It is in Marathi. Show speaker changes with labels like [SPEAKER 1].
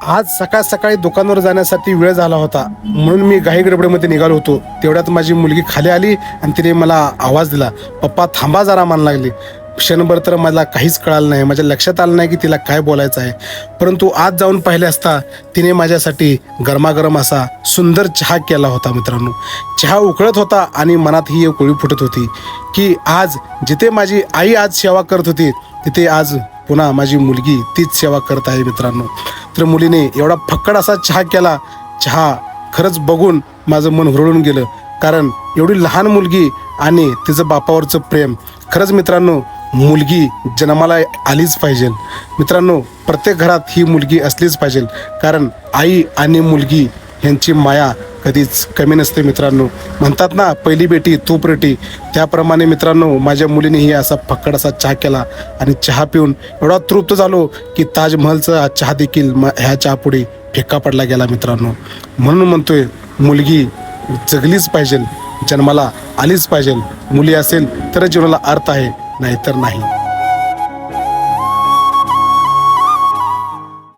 [SPEAKER 1] आज सकाळ सकाळी दुकानावर जाण्यासाठी वेळ झाला होता. म्हणून मी घाई गडबडीमध्ये निघालो होतो. तेवढ्यात माझी मुलगी खाली आली आणि तिने मला आवाज दिला. पप्पा थांबा जरा मान लागली. क्षणभर तर मला काहीच कळालं नाही. माझ्या लक्षात आलं नाही की तिला काय बोलायचं आहे. परंतु आज जाऊन पाहिले असता तिने माझ्यासाठी गरमागरम असा सुंदर चहा केला होता मित्रांनो. चहा उकळत होता आणि मनात ही एक कोळी फुटत होती की आज जिथे माझी आई आज सेवा करत होती तिथे आज पुन्हा माझी मुलगी तीच सेवा करत आहे मित्रांनो. तर मुलीने एवढा फक्कड असा चहा केला. चहा खरंच बघून माझं मन हुरळून गेलं. कारण एवढी लहान मुलगी आणि तिचं बापावरचं प्रेम. खरंच मित्रांनो मुलगी जन्माला आलीच पाहिजे. मित्रांनो प्रत्येक घरात ही मुलगी असलीच पाहिजे. कारण आई आणि मुलगी यांची माया कधीच कमी नसते मित्रांनो. म्हणतात ना पहिली बेटी तूप रेटी. त्याप्रमाणे मित्रांनो माझ्या मुलीनेही असा फक्कड असा चहा केला आणि चहा पिऊन एवढा तृप्त झालो की ताजमहलचा चहा देखील म- ह्या चहापुढे फेका पडला गेला मित्रांनो. म्हणून म्हणतोय मुलगी जगलीच पाहिजे जन्माला आलीच पाहिजे मुली असेल तर जीवनाला अर्थ आहे नाहीतर नाही.